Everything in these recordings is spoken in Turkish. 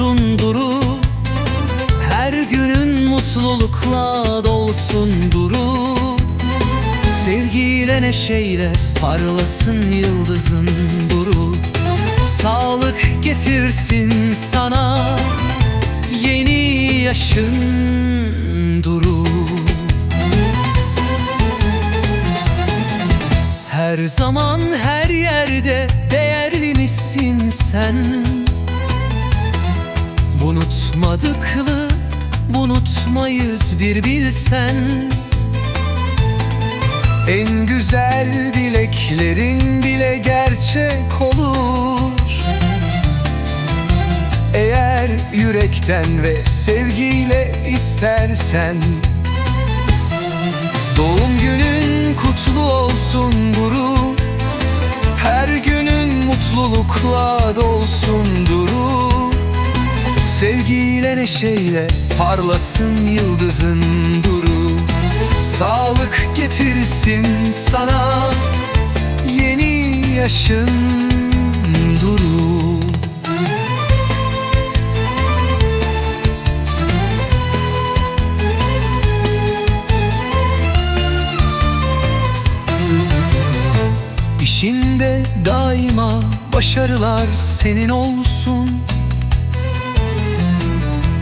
duru. Her günün mutlulukla dolsun duru. Sevgiyle neşeyle parlasın yıldızın duru. Sağlık getirsin sana Yeni yaşın duru. Her zaman her yerde değerli misin sen Unutmadıklı unutmayız bir bilsen. En güzel dileklerin bile gerçek olur. Eğer yürekten ve sevgiyle istersen. Doğum günün kutlu olsun Duru Her günün mutlulukla dolsun Duru Sevgiyle neşeyle parlasın yıldızın Duru. Sağlık getirsin sana Yeni yaşın Duru. İşinde daima başarılar senin olsun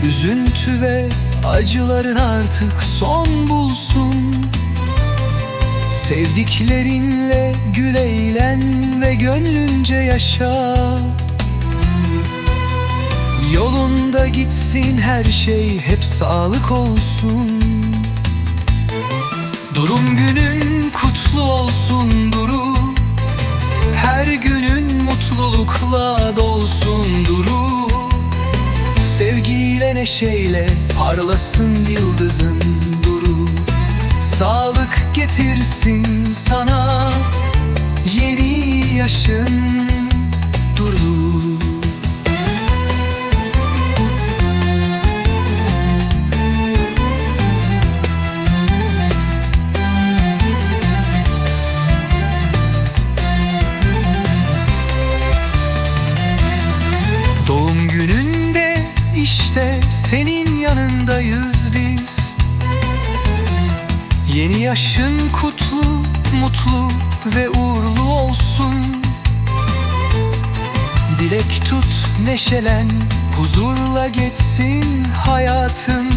Üzüntü ve acıların artık son bulsun. Sevdiklerinle gül eğlen ve gönlünce yaşa. Yolunda gitsin her şey hep sağlık olsun. Durum günün kutlu olsun Duru. Her günün mutlulukla dolsun neşeyle parlasın yıldızın Duru Sağlık getirsin sana Yeni yaşın Duru Doğum gününde işte senin yanındayız biz. Yeni yaşın kutlu, mutlu ve uğurlu olsun. Dilek tut, neşelen, huzurla geçsin hayatın.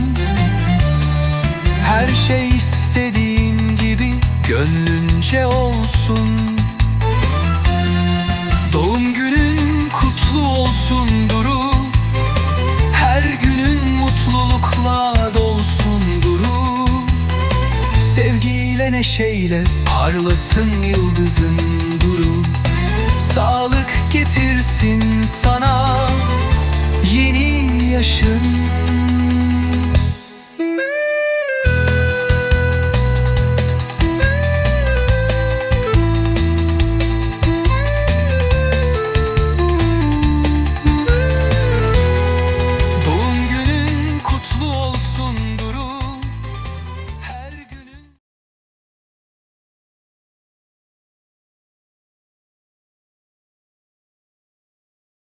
Her şey istediğin gibi gönlünce olsun. Doğum günün kutlu olsun Duru mutlulukla dolsun Duru Sevgiyle neşeyle parlasın yıldızın Duru. Sağlık getirsin sana Yeni yaşın